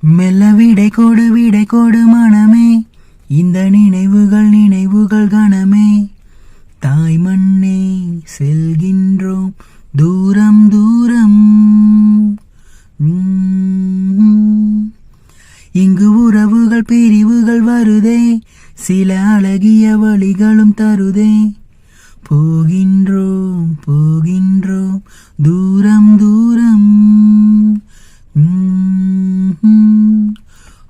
மெல்ல விடை கொடு விடை கொடு மனமே. இந்த நினைவுகள் நினைவுகள் கணமே தாய் மண்ணே செல்கின்றோம் தூரம் தூரம். இங்கு உறவுகள் பிரிவுகள் வருதே. சில அழகிய வழிகளும் தருதே. போகின்றோம் போகின்றோம் தூரம் தூரம். உம்.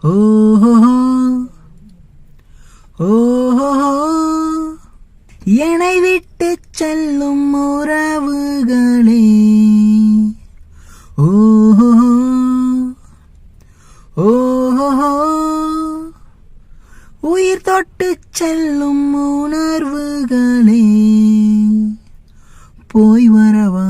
ஓஹோ ஓஹோ என்னை விட்டு செல்லும் உறவுகளே. ஓஹோ ஓஹோ உயிர் தொட்டு செல்லும் உணர்வுகளே போய் வரவா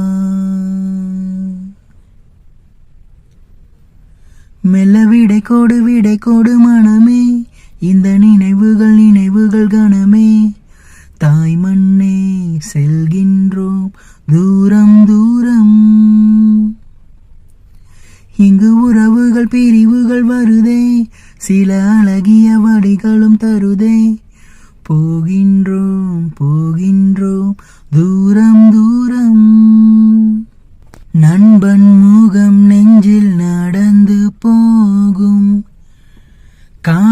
மெல்ல விடை கொடு விடை கொடு மனமே. இந்த நினைவுகள் நினைவுகள் கணமே தாய் மண்ணே செல்கின்றோம் தூரம் தூரம். இங்கு உறவுகள் பிரிவுகள் வருதே. சில அழகிய வழிகளும் தருதே. போகின்றோம் போகின்றோம் தூரம் தூரம்.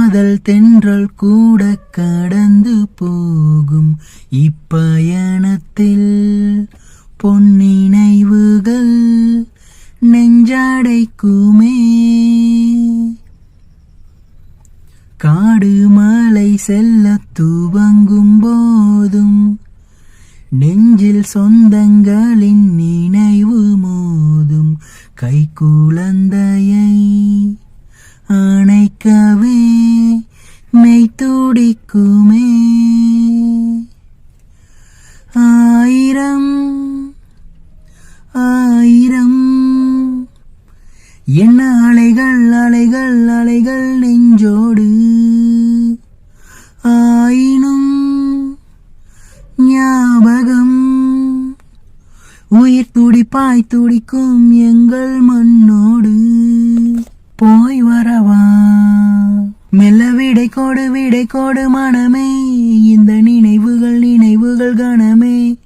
காதல் தென்றல் கூட கடந்து போகும் இப்பயணத்தில். பொன்னினைவுகள் நெஞ்சாடைக்குமே. காடு மலை செல்ல துவங்கும் போதும் நெஞ்சில் சொந்தங்களின் நினைவு மோதும். கை குழந்தையை அணைக்கவே துடிக்குமே ஆயிரம் ஆயிரம். என்ன அலைகள் அலைகள் அலைகள் நெஞ்சோடு. ஆயினும் ஞாபகம். உயிர் துடிப்பாய் துடிக்கும் எங்கள் கோடு மனமே இந்த நினைவுகள் நினைவுகள் கணமே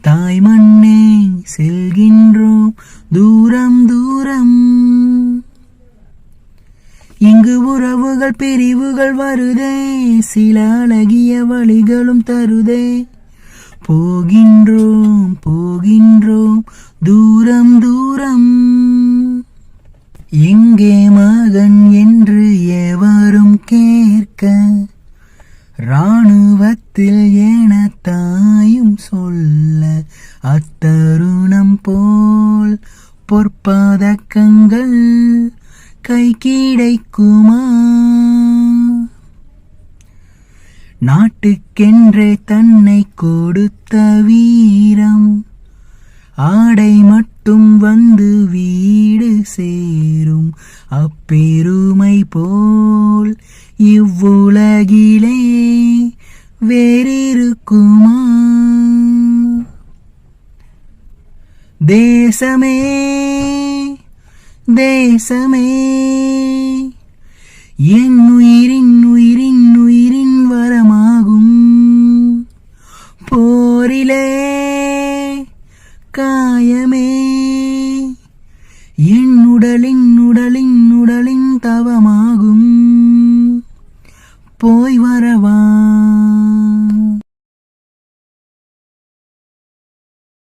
தாய் மண்ணே செல்கின்றோம் தூரம் தூரம். இங்கு உறவுகள் பிரிவுகள் வருதே சில அழகிய வழிகளும் தருதே. போகின்றோம் போகின்றோம் தூரம் தூரம். எங்கே மகன் என்று எவரும் கேட்க பதக்கங்கள் கை கிடைக்குமா? நாட்டுக்கென்றே தன்னை கொடுத்த வீரம் ஆடை மட்டும் வந்து வீடு சேரும் அப்பெருமை போல் இவ்வுலகிலே வேறிருக்குமா? தேசமே தேசமே என் உயிரின் உயிரின் உயிரின் வரமாகும். போரிலே காயமே. என் உடலின் உடலின் உடலின் தவமாகும். போய்